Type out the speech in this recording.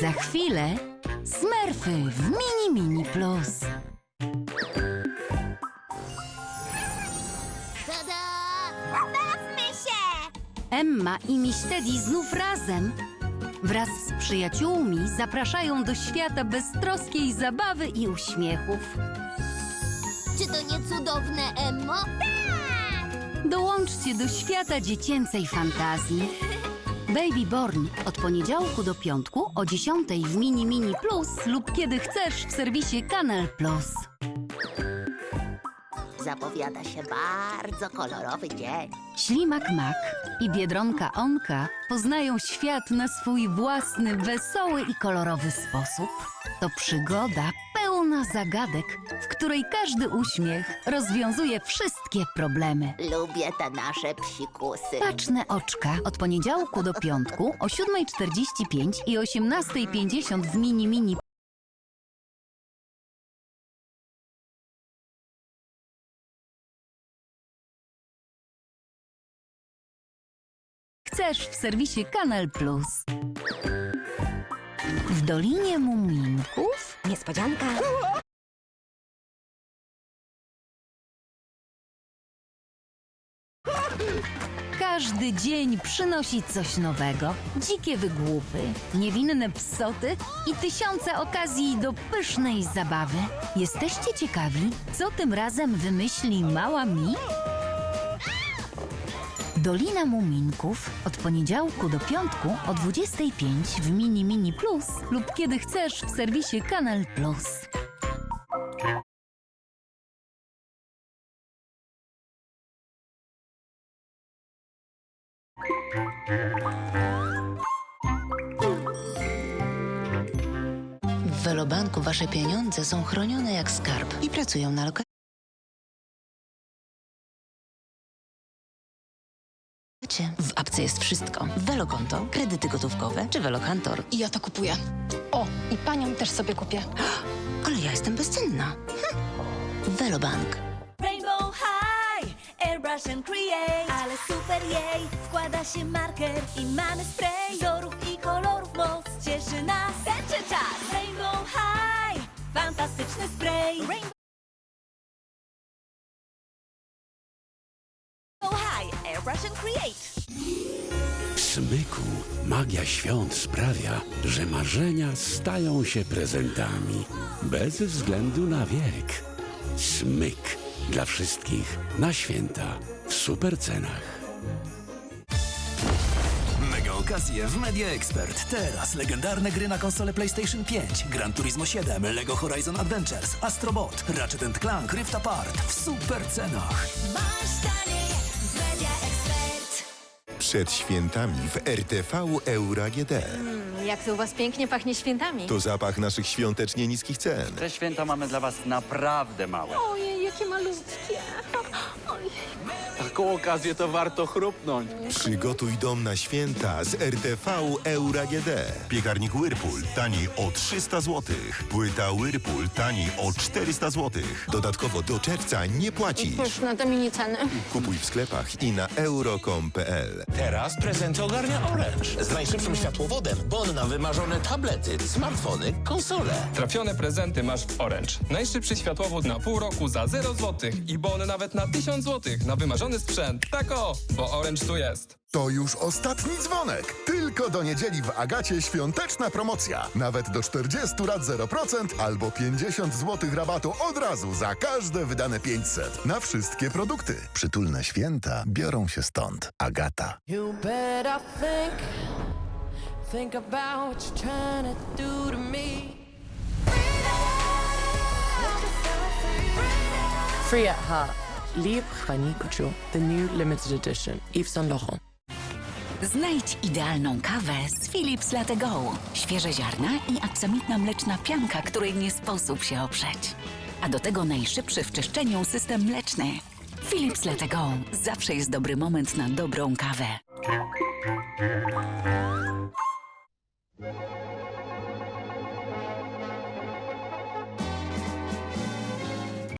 Za chwilę smerfy w Mini Mini Plus. Tada! Bawmy się! Emma i Miss Teddy znów razem. Wraz z przyjaciółmi zapraszają do świata beztroskiej zabawy i uśmiechów. Czy to nie cudowne, Emmo? Tak! Dołączcie do świata dziecięcej fantazji. Baby Born od poniedziałku do piątku o 10 w Mini Mini Plus lub kiedy chcesz w serwisie Kanal Plus. Zapowiada się bardzo kolorowy dzień. Ślimak Mak i Biedronka Onka poznają świat na swój własny, wesoły i kolorowy sposób. To przygoda pełna zagadek, w której każdy uśmiech rozwiązuje wszystkie problemy. Lubię te nasze psikusy. Baczne oczka od poniedziałku do piątku o 7.45 i 18.50 w Mini Mini chcesz w serwisie Kanal Plus. W Dolinie Muminków Niespodzianka. każdy dzień przynosi coś nowego. Dzikie wygłupy, niewinne psoty i tysiące okazji do pysznej zabawy. Jesteście ciekawi, co tym razem wymyśli mała mi? Dolina Muminków od poniedziałku do piątku o 25 w Mini Mini Plus lub kiedy chcesz w serwisie Kanal Plus. W Welobanku wasze pieniądze są chronione jak skarb i pracują na lokacie. W apce jest wszystko. Welokonto, kredyty gotówkowe czy Welokantor. I ja to kupuję. O, i panią też sobie kupię. Ale ja jestem bezcenna. Hm. Welobank. Rainbow High, Airbrush and Create Ale super jej, wkłada się marker i mamy spray Wzorów i kolorów moc cieszy nas Tęczy czas Rainbow High, fantastyczny spray Rainbow Airbrush and Create W smyku magia świąt sprawia, że marzenia stają się prezentami. Bez względu na wiek. Smyk dla wszystkich na święta w super cenach. Mega okazje w Media Expert. Teraz legendarne gry na konsolę PlayStation 5, Gran Turismo 7, Lego Horizon Adventures, Astrobot, Ratchet Clank, Rift Apart w super cenach. Przed świętami w RTV Euro AGD. Jak to u was pięknie pachnie świętami. To zapach naszych świątecznie niskich cen. Te święta mamy dla Was naprawdę małe. Ojej, jakie malutkie. Taką okazję to warto chrupnąć. Przygotuj dom na święta z RTV Euro AGD. Piekarnik Whirlpool taniej o 300 zł. Płyta Whirlpool taniej o 400 zł. Dodatkowo do czerwca nie płacisz. Pyszne te mini ceny. Kupuj w sklepach i na euro.com.pl. Teraz prezenty ogarnia Orange. Z najszybszym światłowodem bon na wymarzone tablety, smartfony, konsole. Trafione prezenty masz w Orange. Najszybszy światłowód na pół roku za 0 zł i bon nawet na 1000 zł na wymarzony sprzęt. Tak o, bo Orange tu jest. To już ostatni dzwonek. Tylko do niedzieli w Agacie świąteczna promocja. Nawet do 40 lat 0% albo 50 zł rabatu od razu za każde wydane 500. Na wszystkie produkty. Przytulne święta biorą się stąd. Agata. You better think, think about what you're trying to do to me. Free at heart. Libre Fanny Couture, the new limited edition. Yves Saint Laurent. Znajdź idealną kawę z Philips Latte Go. Świeże ziarna i aksamitna mleczna pianka, której nie sposób się oprzeć. A do tego najszybszy w czyszczeniu system mleczny. Philips Latte Go. Zawsze jest dobry moment na dobrą kawę.